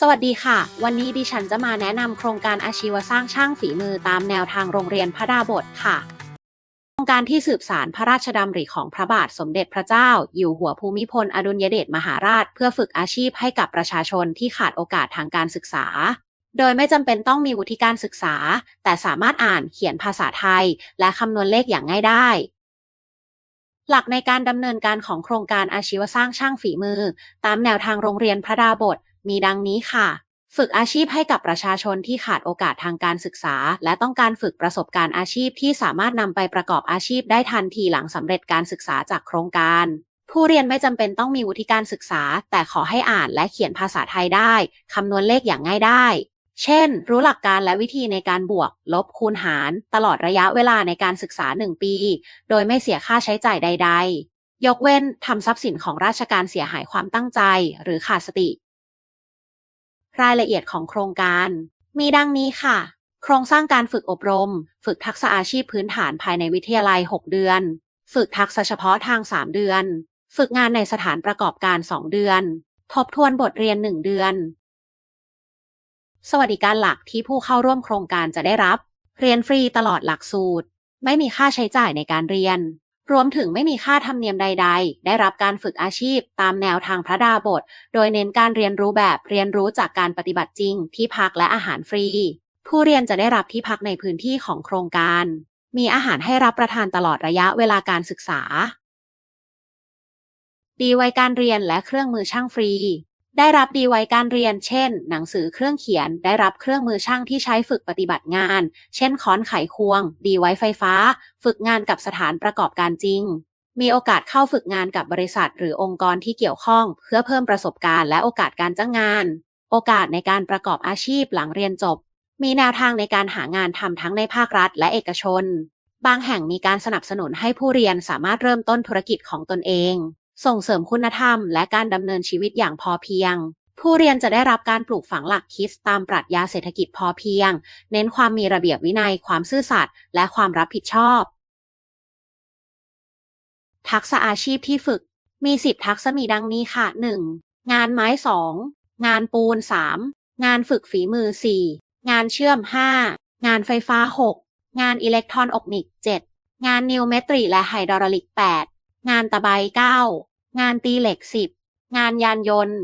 สวัสดีค่ะ วันนี้ดิฉันจะมาแนะนำโครงการอาชีวสร้างช่างฝีมือตามแนวทางโรงเรียนพระดาบทค่ะ โครงการที่สืบสารพระราชดำริของพระบาทสมเด็จพระเจ้า อยู่หัวภูมิพลอดุลยเดชมหาราช เพื่อฝึกอาชีพให้กับประชาชนที่ขาดโอกาสทางการศึกษา โดยไม่จำเป็นต้องมีวุฒิการศึกษา แต่สามารถอ่านเขียนภาษาไทย และคำนวณเลขอย่างง่ายได้หลักในการดำเนินการของโครงการอาชีวสร้างช่างฝีมือ ตามแนวทางโรงเรียนพระดาบท มีดังนี้ค่ะ ฝึกอาชีพให้กับประชาชนที่ขาดโอกาสทางการศึกษา และต้องการฝึกประสบการณ์อาชีพที่สามารถนำไปประกอบอาชีพได้ทันทีหลังสำเร็จการศึกษาจากโครงการ ผู้เรียนไม่จำเป็นต้องมีวุฒิการศึกษา แต่ขอให้อ่านและเขียนภาษาไทยได้คำนวณเลขอย่างง่ายได้เช่น รู้หลักการและวิธีในการบวก ลบคูณหาร ตลอดระยะเวลาในการศึกษา 1 ปี โดยไม่เสียค่าใช้จ่ายใด ๆ ยกเว้นทำทรัพย์สินของราชการเสียหายความตั้งใจ หรือขาดสติ รายละเอียดของโครงการ มีดังนี้ค่ะ โครงสร้างการฝึกอบรม ฝึกทักษะอาชีพพื้นฐานภายในวิทยาลัย 6 เดือน ฝึกทักษะเฉพาะทาง 3 เดือน ฝึกงานในสถานประกอบการ 2 เดือน ทบทวนบทเรียน 1 เดือน สวัสดิการหลักที่ผู้เข้าร่วมโครงการจะได้รับ เรียนฟรีตลอดหลักสูตร ไม่มีค่าใช้จ่ายในการเรียน รวมถึงไม่มีค่าธรรมเนียมใด ๆ ได้รับการฝึกอาชีพตามแนวทางพระดาบท โดยเน้นการเรียนรู้แบบเรียนรู้จากการปฏิบัติจริง ที่พักและอาหารฟรี ผู้เรียนจะได้รับที่พักในพื้นที่ของโครงการ มีอาหารให้รับประทานตลอดระยะเวลาการศึกษา ดีไวการเรียนและเครื่องมือช่างฟรี ได้รับดีไว้การเรียน เช่น หนังสือเครื่องเขียน ได้รับเครื่องมือช่างที่ใช้ฝึกปฏิบัติงาน เช่นค้อนไขควง ดีไว้ไฟฟ้า ฝึกงานกับสถานประกอบการจริง มีโอกาสเข้าฝึกงานกับบริษัท หรือองค์กรที่เกี่ยวข้อง เพื่อเพิ่มประสบการณ์และโอกาสการจ้างงาน โอกาสในการประกอบอาชีพหลังเรียนจบ มีแนวทางในการหางานทำทั้งในภาครัฐ และเอกชน บางแห่งมีการสนับสนุนให้ผู้เรียนสามารถเริ่มต้นธุรกิจของตนเอง ส่งเสริมคุณธรรม และการดำเนินชีวิตอย่างพอเพียง ผู้เรียนจะได้รับการปลูกฝังหลักคิดตามปรัชญาเศรษฐกิจพอเพียง เน้นความมีระเบียบวินัย ความซื่อสัตย์และความรับผิดชอบ ทักษะอาชีพที่ฝึก มี 10 ทักษะมีดังนี้ค่ะ 1. งานไม้ 2. งานปูน 3. งานฝึกฝีมือ 4. งานเชื่อม 5. งานไฟฟ้า 6. งานอิเล็กทรอนอกนิก 7. งานนิวเมตรีและไฮดรอลิก 8. งานตะไบเก้างานตีเหล็กสิบงานยานยนต์